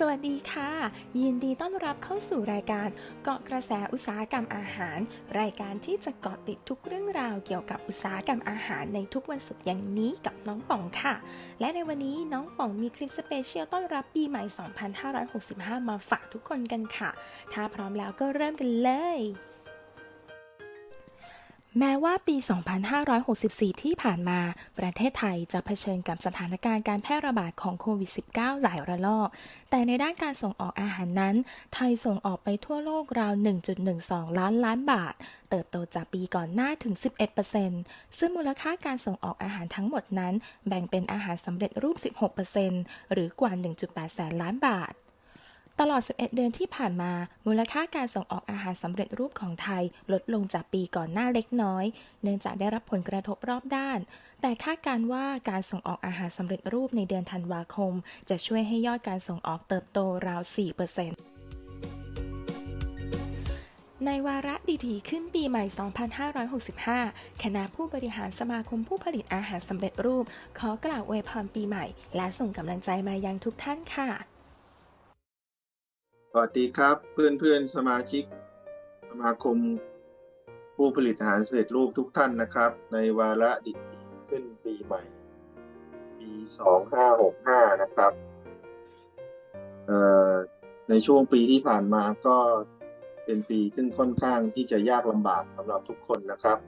สวัสดีค่ะ ยินดีต้อนรับเข้าสู่รายการเกาะกระแสอุตสาหกรรมอาหาร รายการที่จะเกาะติดทุกเรื่องราวเกี่ยวกับอุตสาหกรรมอาหารในทุกวันศุกร์อย่างนี้กับน้องป่องค่ะ และในวันนี้น้องป่องมีคลิปสเปเชียลต้อนรับปีใหม่ 2565 มาฝากทุกคนกันค่ะ ถ้าพร้อมแล้วก็เริ่มกันเลย แม้ว่าปี 2564 ที่ผ่านมา ประเทศไทยจะเผชิญกับสถานการณ์การแพร่ระบาดของโควิด -19 หลายระลอก แต่ในด้านการส่งออกอาหารนั้น ไทยส่งออกไปทั่วโลกราว 1.12 ล้านล้านบาท เติบโตจากปีก่อนหน้าถึง 11%ซึ่งมูลค่าการส่งออกอาหารทั้งหมดนั้น แบ่งเป็นอาหารสำเร็จรูป 16%หรือกว่า 1.8 แสนล้านบาท ตลอด 11 เดือนที่ผ่านมา มูลค่าการส่งออกอาหารสำเร็จรูปของไทย ลดลงจากปีก่อนหน้าเล็กน้อย เนื่องจากได้รับผลกระทบรอบด้าน แต่คาดการว่าการส่งออกอาหารสำเร็จรูปในเดือนธันวาคม จะช่วยให้ยอดการส่งออกเติบโตราว 4%ในวาระดีถีขึ้นปีใหม่ 2565 คณะผู้บริหารสมาคมผู้ผลิตอาหารสำเร็จรูป ขอกล่าวอวยพรปีใหม่ และส่งกำลังใจมายังทุกท่านค่ะ สวัสดีครับเพื่อนเพื่อนสมาชิก สมาคมผู้ผลิตอาหารเสร็จรูปทุกท่านนะครับ ในวาระดิถีขึ้นปีใหม่ ปี2565 นะครับเอ่อในช่วงปีที่ผ่านมาก็เป็นปีซึ่งค่อนข้างที่จะยากลำบากสำหรับทุกคนนะครับ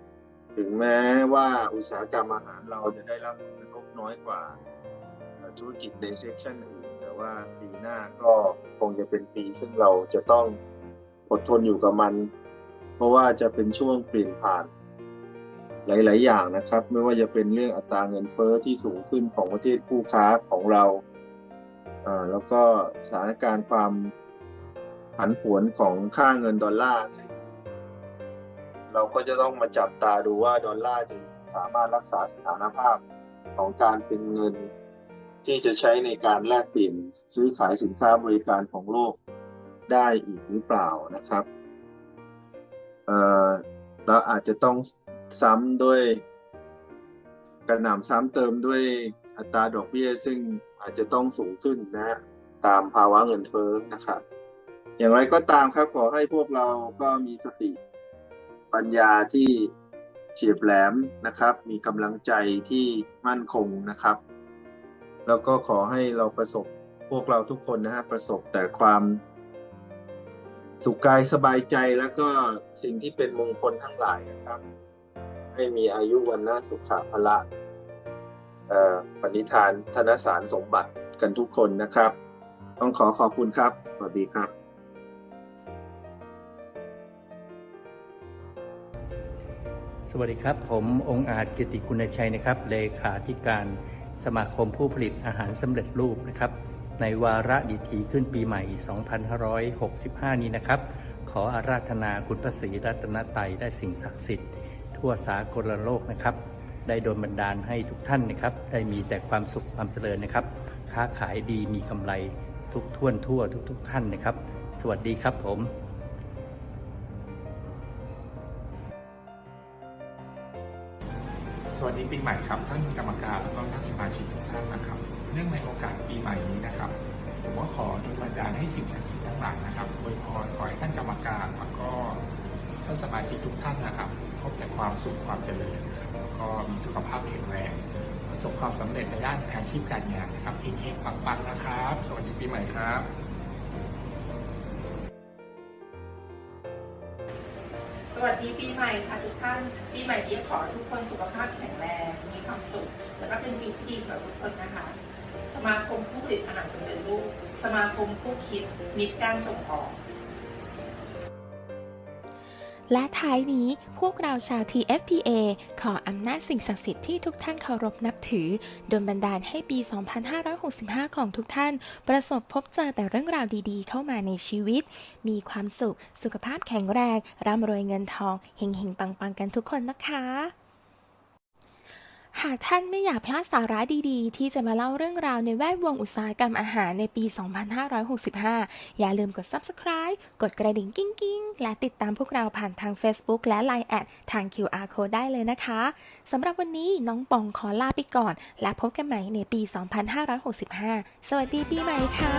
ถึงแม้ว่าอุตสาหกรรมอาหารเราจะได้รับผลกระทบน้อยกว่าธุรกิจในเซกชันอื่น ว่าปีหน้าก็คงจะเป็นปีซึ่งเราจะต้องอดทนอยู่กับมัน เพราะว่าจะเป็นช่วงเปลี่ยนผ่านหลาย ๆ อย่างนะครับ ไม่ว่าจะเป็นเรื่องอัตราเงินเฟ้อที่สูงขึ้นของประเทศคู่ค้าของเราแล้วก็สถานการณ์ความผันผวนของค่าเงินดอลลาร์เราก็จะต้องมาจับตาดูว่าดอลลาร์จะสามารถรักษาสถานภาพของการเป็นเงิน ที่จะใช้ในการแลกเปลี่ยนซื้อขายสินค้าบริการของโลกได้อีกหรือเปล่านะครับเอ่อเราอาจจะต้องซ้ำด้วยกระหน่ำซ้ำเติมด้วยอัตราดอกเบี้ย ซึ่งอาจจะต้องสูงขึ้นนะฮะตามภาวะเงินเฟ้อนะครับ อย่างไรก็ตามครับขอให้พวกเราก็มีสติปัญญาที่เฉียบแหลมนะครับ มีกำลังใจที่มั่นคงนะครับ แล้วก็ขอให้เราประสบพวกเราทุกคนนะฮะประสบแต่ความสุขกายสบายใจแล้วก็สิ่งที่เป็นมงคลทั้งหลายนะครับ ให้มีอายุวันนะสุขะพละปณิธานธนสารสมบัติกันทุกคนนะครับ ต้องขอขอบคุณครับ สวัสดีครับ สวัสดีครับ ผมองค์อาจเกติคุณชัยนะครับ เลขาธิการ สมาคมผู้ผลิตอาหารสำเร็จรูปนะครับ ในวาระดีถีขึ้นปีใหม่ 2565 นี้นะครับ ขออาราธนาคุณพระศรีรัตนตรัยได้สิ่งศักดิ์สิทธิ์ทั่วสากลโลกนะครับ ได้โดนบันดาลให้ทุกท่านนะครับ ได้มีแต่ความสุขความเจริญนะครับ ค้าขายดีมีกำไรทุกท่วนทั่วทุก ๆ ท่านนะครับ สวัสดีครับผม สวัสดีปีใหม่ครับท่านกรรมการและก็ท่านสมาชิกทุกท่านนะครับ เนื่องในโอกาสปีใหม่นี้นะครับผมก็ขอดลบันดาลให้สิ่งศักดิ์สิทธิ์ทั้งหลายนะครับอวยพรขอให้ท่านกรรมการแล้วก็ท่านสมาชิกทุกท่านนะครับ พบแต่ความสุขความเจริญนะครับแล้วก็มีสุขภาพแข็งแรงประสบความสำเร็จในด้านอาชีพการงานนะครับเฮงๆปังๆนะครับ สวัสดีปีใหม่ครับ สวัสดีปีใหม่ค่ะทุกท่าน ปีใหม่นี้ขอทุกคนสุขภาพแข็งแรง มีความสุข แล้วก็เป็นปีที่ดีสำหรับทุกคนนะคะ สมาคมผู้ผลิตอาหารสำเร็จรูป สมาคมผู้คิดมิตรการส่งออก และท้ายนี้พวกเราชาว TFPA ขออำนาจสิ่งศักดิ์สิทธิ์ที่ทุกท่านเคารพนับถือดลบันดาลให้ปี 2565 ของทุกท่าน ประสบพบเจอแต่เรื่องราวดีๆ เข้ามาในชีวิต มีความสุข สุขภาพแข็งแรง ร่ำรวยเงินทอง เฮงๆ ปังๆ กันทุกคนนะคะ หากท่านไม่อยากพลาดสาระดีๆ ที่จะมาเล่าเรื่องราวในแวดวงอุตสาหกรรมอาหารในปี 2565 อย่าลืมกด subscribe กดกระดิ่งกิ้งกิ้งๆและติดตามพวกเราผ่านทาง Facebook และ Line แอดทาง QR Code ได้เลยนะคะสำหรับวันนี้น้องปองขอลาไปก่อน และพบกันใหม่ในปี 2565 สวัสดีปีใหม่ค่ะ